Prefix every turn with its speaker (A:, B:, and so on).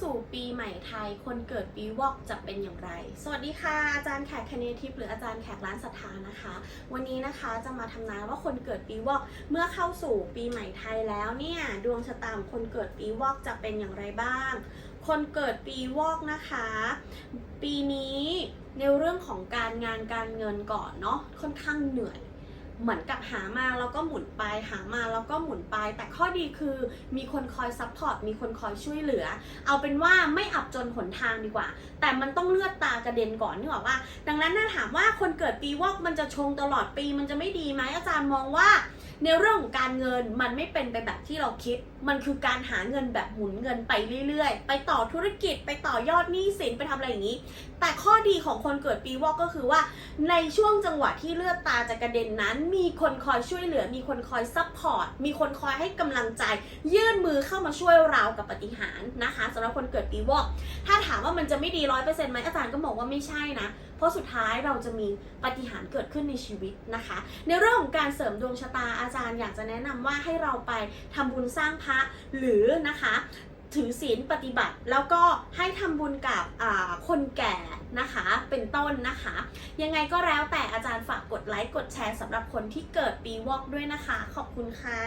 A: สู่ปีใหม่ไทย คนเกิดปีวอกจะเป็นอย่างไร สวัสดีค่ะอาจารย์แขกคเนทิพหรืออาจารย์แขกร้านศรัทธานะคะ วันนี้นะคะจะมาทำนายว่าคนเกิดปีวอกเมื่อเข้าสู่ปีใหม่ไทยแล้วเนี่ยดวงชะตาของคนเกิดปีวอกจะเป็นอย่างไรบ้าง คนเกิดปีวอกนะคะ ปีนี้ในเรื่องของการงานการเงินก่อนเนาะค่อนข้างเหนื่อย เหมือนกับหามาแล้วก็หมุนไปหามาแล้วก็หมุนไป แต่ข้อดีคือมีคนคอยซัพพอร์ตมีคนคอยช่วยเหลือ เอาเป็นว่าไม่อับจนหนทางดีกว่า แต่มันต้องเลือดตากระเด็นก่อนนี่บอกว่า ดังนั้นถ้าถามว่าคนเกิดปีวอกมันจะชงตลอดปีมันจะไม่ดีไหมอาจารย์มองว่า ในเรื่องของการเงินมันไม่เป็นไปแบบที่เราคิด มันคือการหาเงินแบบหมุนเงินไปเรื่อยๆ ไปต่อธุรกิจไปต่อยอดหนี้สินไปทำอะไรอย่างนี้ แต่ข้อดีของคนเกิดปีวอกก็คือว่า ในช่วงจังหวะที่เลือดตาจะกระเด็นนั้น มีคนคอยช่วยเหลือ มีคนคอยซัพพอร์ต มีคนคอยให้กำลังใจ ยื่นมือเข้ามาช่วยเรากับปฏิหารนะคะสำหรับคนเกิดปีวอก ถ้าถามว่ามันจะไม่ดีร้อยเปอร์เซ็นต์ไหมอาจารย์ก็บอกว่าไม่ใช่นะเพราะสุดท้ายเราจะมีปาฏิหารย์เกิดขึ้นในชีวิตนะคะ ในเรื่องของการเสริมดวงชะตาอาจารย์อยากจะแนะนำว่าให้เราไปทำบุญสร้างพระหรือนะคะถือศีลปฏิบัติแล้วก็ให้ทำบุญกับคนแก่นะคะเป็นต้นนะคะ ยังไงก็แล้วแต่อาจารย์ฝากกดไลค์กดแชร์สำหรับคนที่เกิดปีวอกด้วยนะคะ ขอบคุณค่ะ